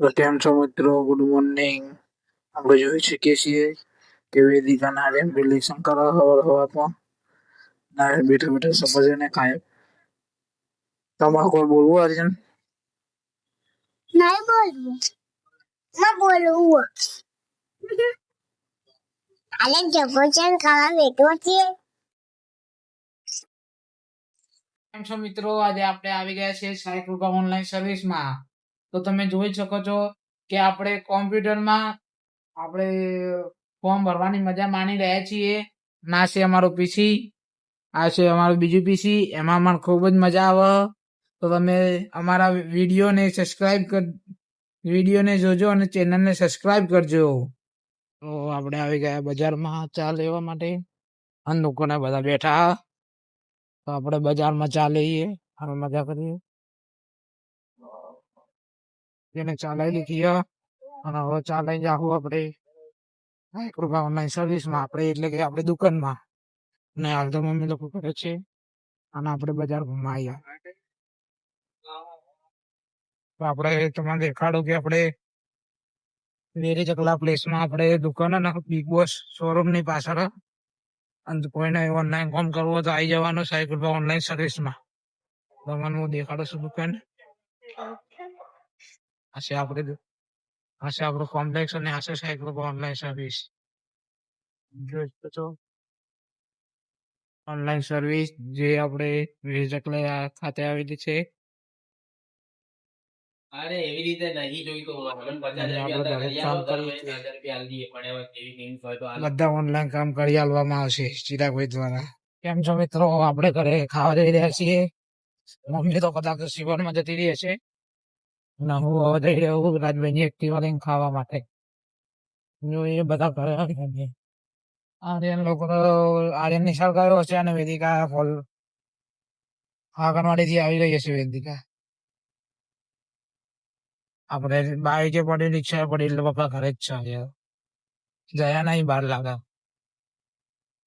તો કેમ છો મિત્રો ગુડ મોર્નિંગ આપણે જોઈ શકીએ છીએ કે વેદિકા નારાયણ બિલ્ડિંગ શંકર હવાર હવારમાં નારાયણ બેઠા બેઠા સમજને ખાય તમારે કોઈ બોલવું અર્જુન? નહીં બોલવું. ના બોલવું. આલે જગોચન ખાવા બેઠો છે. કેમ છો મિત્રો? આજે આપણે આવી ગયા છીએ સાયકૃપા ઓનલાઈન સર્વિસમાં તો તમે જોઈ શકો છો કે આપણે કોમ્પ્યુટરમાં આપણે ફોર્મ ભરવાની મજા માણી રહ્યા છીએ. ના છે અમારું પીસી આ છે અમારું બીજું પીસી એમાં મને ખૂબ જ મજા આવે. તો તમે અમારા વિડીયોને સબસ્ક્રાઇબ કર, વિડીયોને જોજો અને ચેનલને સબસ્ક્રાઇબ કરજો. તો આપણે આવી ગયા બજારમાં ચા લેવા માટે. અને લોકોને બધા બેઠા. તો આપણે બજારમાં ચા લઈએ અને મજા કરીએ. એને ચા લઈ લીધી અને હવે ચા લઈ જાવું આપણે કૃપા ઓનલાઈન સર્વિસમાં આપણે એટલે કે આપણે દુકાનમાં. ને હાલ તો મમ્મી લોકો કરે છે. અને આપણે બજાર ઘૂમવા આવ્યા તો આપણે તમને દેખાડું કે આપણે વેરી ચકલા પ્લેસમાં આપણે દુકાન અને બિગ બોસ શોરૂમની પાછળ. અને કોઈને ઓનલાઈન કોમ કરવો તો આવી જવાનું સાયકલ પર ઓનલાઈન સર્વિસમાં તમને હું દેખાડું છું દુકાન. છે આપણે હશે આપણું કોમ્પ્લેક્સ અને હશે સાહેબ ઓનલાઈન સર્વિસ જોઈ ઓનલાઈન સર્વિસ જે આપણે વેરી ચકલા ખાતે આવેલી છે અરે એવી રીતે નહીં આપણે તો. બધા ઓનલાઈન કામ કરી આલવામાં આવશે ચિરાગભાઈ દ્વારા કેમ છો મિત્રો? આપણે ઘરે ખાવા જઈ રહ્યા છીએ. મમ્મી તો કદાચ સિવનમાં જતી રહી છે. લઈને ખાવા માટે. આર્યન લોકો આર્યન નિશાળ ગયો હશે અને વેદિકા ફોલ આંગણવાડીથી આવી રહી છે વેદિકા. આપણે બાઈકે પડી, રિક્ષા પડી, એટલે પપ્પા ઘરે જ છે. જયા નહીં બહાર લાગે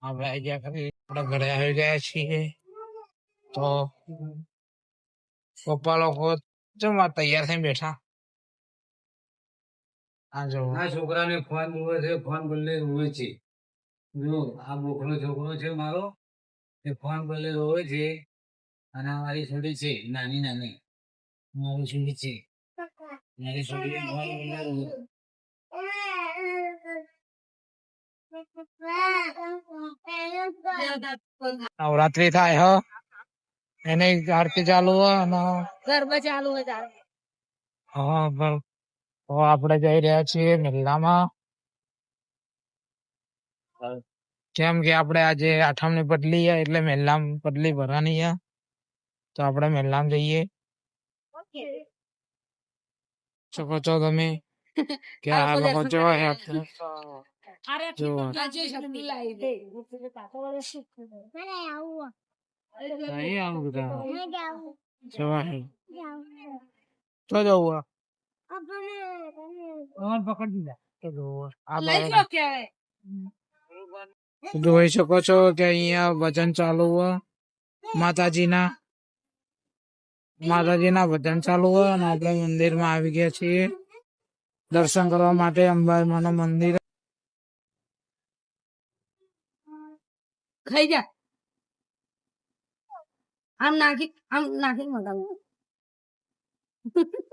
આપણે આવી ઘરે આવી ગયા છીએ. તો પપ્પા લોકો જમવા તૈયાર થઈને બેઠા. આ જો. આ છોકરાને ફોન જોવે છે ફોન બદલે રોવે છે. જો આ મોકલો છોકરો છે મારો એ ફોન બદલે રોવે છે. અને અમારી છોડી છે નાની નાની. મારી છોડી છે. મારી છોડી ફોન બદલે રોવે નવરાત્રી થાય હ. એને આરતી ચાલુ હોય અને ગરબા ચાલુ હોય તારે. હા પણ તો આપણે જઈ રહ્યા છીએ મેલામાં. કેમ કે આપણે આજે આઠમની પટલી છે એટલે મેલામ પટલી ભરવાની છે. તો આપણે મેલામ જઈએ. શકો છો તમે? કે આ લોકો આ. બાજુ. જોઈ શકો છો કે અહીંયા વજન ચાલુ હોય માતાજીના માતાજીના ભજન ચાલુ હોય અને આપણે મંદિરમાં આવી ગયા છીએ. દર્શન કરવા માટે અંબામાનું મંદિર. ખાઈ જા. I'm not. I'm knocking my